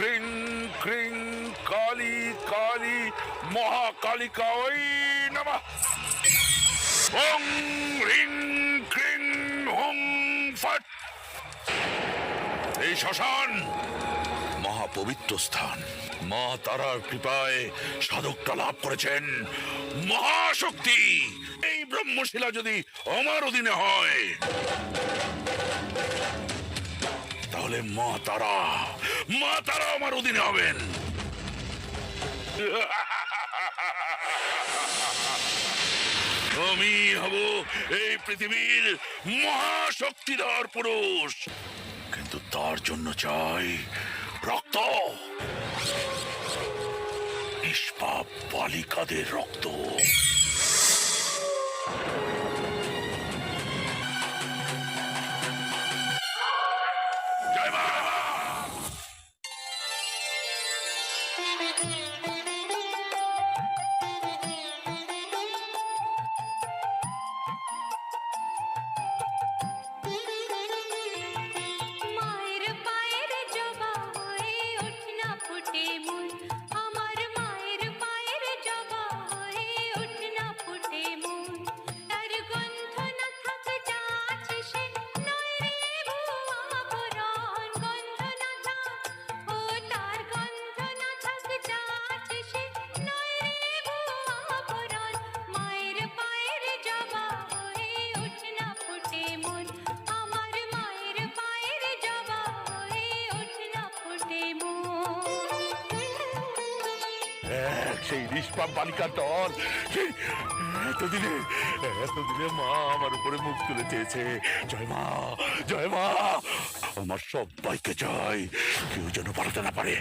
ক্রিং ক্রিং, কালী কালী, মহাকালিকা, ওই নমঃ। ওং রিং, ক্রিং, হুং, ফট। এই শ্মশান মহাপবিত্র স্থান। মা তারার কৃপায় সাধকটা লাভ করেছেন। মহাশক্তি। এই ব্রহ্মশিলা যদি আমার অধীনে হয়, তাহলে মা তারা মা তারা আমার অধীনে হবেন। আমি হব এই পৃথিবীর মহাশক্তিধর পুরুষ। কিন্তু তার জন্য চাই রক্ত। নিষ্পাপ বালিকাদের রক্ত। সেই নিষ্পাপ বালিকার দল। এতদিনে এতদিনে মা আমার উপরে মুখ তুলে চেয়েছে। জয় মা জয় মা আমার সবাইকে জয় কেউ যেন পালাতে না পারে।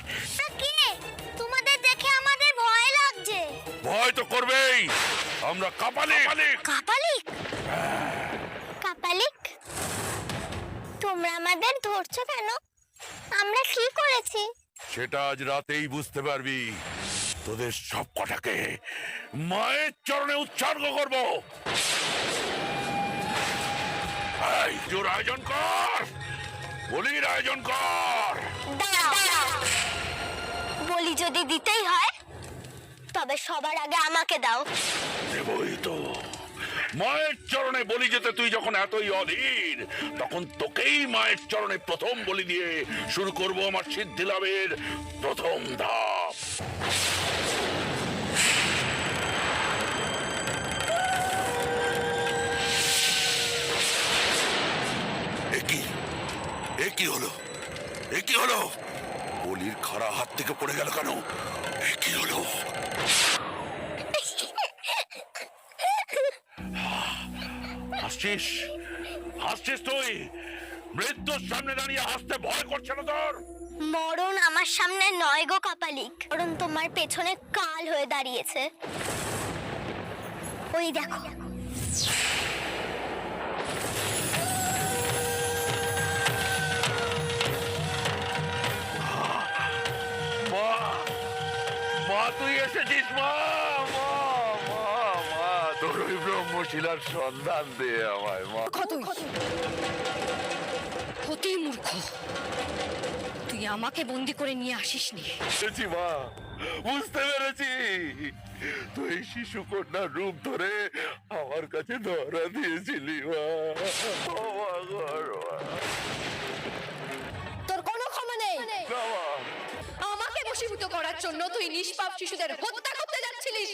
তোমাদের দেখে আমাদের ভয় লাগছে। ভয় তো করবেই। আমরা কাপালে কাপালিক? কাপালিক? তোমরা আমাদের ধরছো কেন? আমরা কি করেছি? সেটা আজ রাতেই বুঝতে পারবি। তোদের সব কটাকে মায়ের চরণে উৎসর্গ করব। এই, জোর আয়োজন কর। বলির আয়োজন কর। বলি যদি দিতেই হয় তবে সবার আগে আমাকে দাও। দেবই তো। মায়ের চরণে বলি যেতে তুই যখন এতই অধীর তখন তোকেই মায়ের চরণে প্রথম বলি দিয়ে শুরু করব আমার সিদ্ধি লাভের প্রথম ধাপ। একই হলো? একই হলো? বলির খাড়া হাত থেকে পড়ে গেল কেন? কি হলো? হাসছিস? হাসছিস তুই? মৃত্যুর সামনে দাঁড়িয়ে হাসতে ভয় করছে না তোর? মরণ আমার সামনে নয় গো কাপালিক। মরণ তোমার পেছনে কাল হয়ে দাঁড়িয়েছে। ওই দেখো। এসেছিস মা মা মা মা তোর ব্রহ্মশিলার সন্ধান দে আমায় মা তুই ক্ষতি মূর্খ তুই আমাকে বন্দি করে নিয়ে আসিস নি বুঝেছি মা বুঝতে পেরেছি তুই শিশু কন্যার রূপ ধরে আমার কাছে ধরা দিয়েছিলি মা ও মা তোর কোনো ক্ষমা নেই না গো, জন্য তুই নিষ্পাপ শিশুদের হত্যা করতে যাচ্ছিলিস।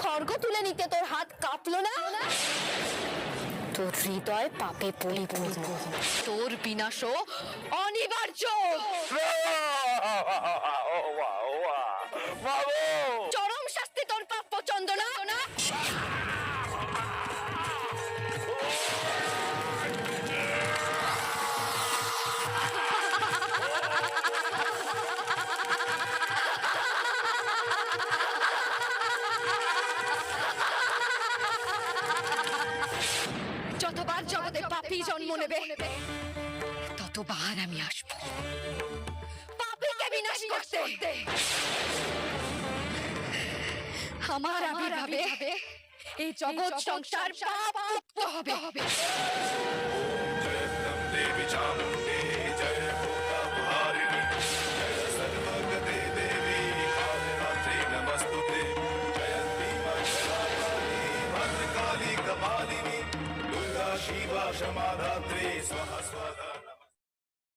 খড়গ তুলে নিতে তোর হাত কাঁপলো না? তোর হৃদয় পাপে পরিপূর্ণ। তোর বিনাশও অনিবার্য। যতবার জগতে পাপি জন্ম নেবে ততবার আমি আসব। পাপিকে বিনাশ করতে। আমার আবির্ভাবে এই জগৎ সংসার পাপ হবে। হবে। देवी